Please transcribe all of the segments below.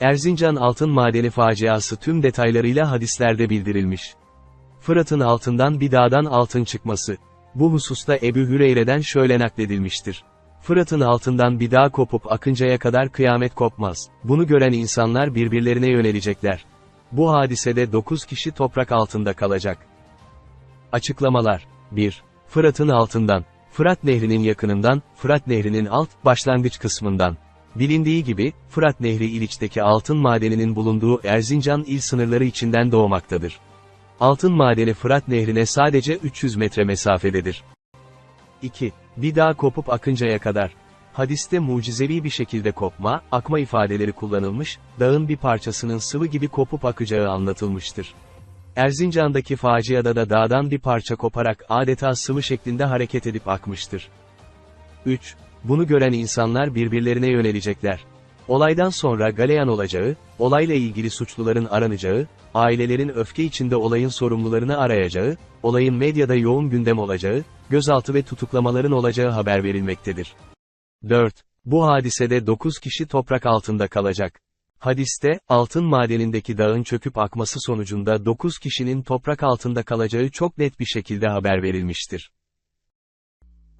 Erzincan altın madeni faciası tüm detaylarıyla hadislerde bildirilmiş. Fırat'ın altından bir dağdan altın çıkması. Bu hususta Ebu Hüreyre'den şöyle nakledilmiştir. Fırat'ın altından bir dağ kopup akıncaya kadar kıyamet kopmaz. Bunu gören insanlar birbirlerine yönelecekler. Bu hadisede 9 kişi toprak altında kalacak. Açıklamalar 1. Fırat'ın altından, Fırat Nehri'nin yakınından, Fırat Nehri'nin alt, başlangıç kısmından. Bilindiği gibi, Fırat Nehri İliç'teki altın madeninin bulunduğu Erzincan il sınırları içinden doğmaktadır. Altın madeni Fırat Nehri'ne sadece 300 metre mesafededir. 2. Bir dağ kopup akıncaya kadar. Hadiste mucizevi bir şekilde kopma, akma ifadeleri kullanılmış, dağın bir parçasının sıvı gibi kopup akacağı anlatılmıştır. Erzincan'daki faciada da dağdan bir parça koparak adeta sıvı şeklinde hareket edip akmıştır. 3. Bunu gören insanlar birbirlerine yönelecekler. Olaydan sonra galeyan olacağı, olayla ilgili suçluların aranacağı, ailelerin öfke içinde olayın sorumlularını arayacağı, olayın medyada yoğun gündem olacağı, gözaltı ve tutuklamaların olacağı haber verilmektedir. 4. Bu hadisede 9 kişi toprak altında kalacak. Hadiste, altın madenindeki dağın çöküp akması sonucunda 9 kişinin toprak altında kalacağı çok net bir şekilde haber verilmiştir.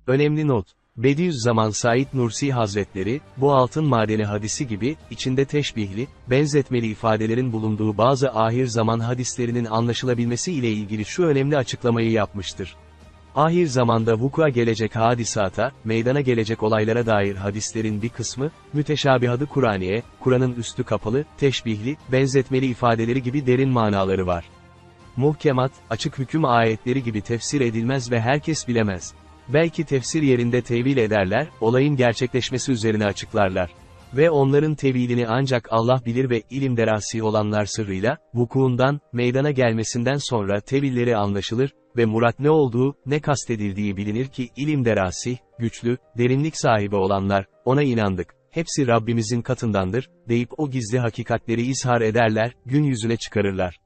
Önemli not. Bediüzzaman Said Nursi Hazretleri, bu altın madeni hadisi gibi, içinde teşbihli, benzetmeli ifadelerin bulunduğu bazı ahir zaman hadislerinin anlaşılabilmesi ile ilgili şu önemli açıklamayı yapmıştır. Ahir zamanda vukua gelecek hadisata, meydana gelecek olaylara dair hadislerin bir kısmı, müteşabihadı Kur'aniye, Kur'an'ın üstü kapalı, teşbihli, benzetmeli ifadeleri gibi derin manaları var. Muhkemat, açık hüküm ayetleri gibi tefsir edilmez ve herkes bilemez. Belki tefsir yerinde tevil ederler, olayın gerçekleşmesi üzerine açıklarlar. Ve onların tevilini ancak Allah bilir ve ilim derasi olanlar sırrıyla, vukuundan, meydana gelmesinden sonra tevilleri anlaşılır ve murat ne olduğu, ne kastedildiği bilinir ki ilim derasi, güçlü, derinlik sahibi olanlar, ona inandık, hepsi Rabbimizin katındandır, deyip o gizli hakikatleri izhar ederler, gün yüzüne çıkarırlar.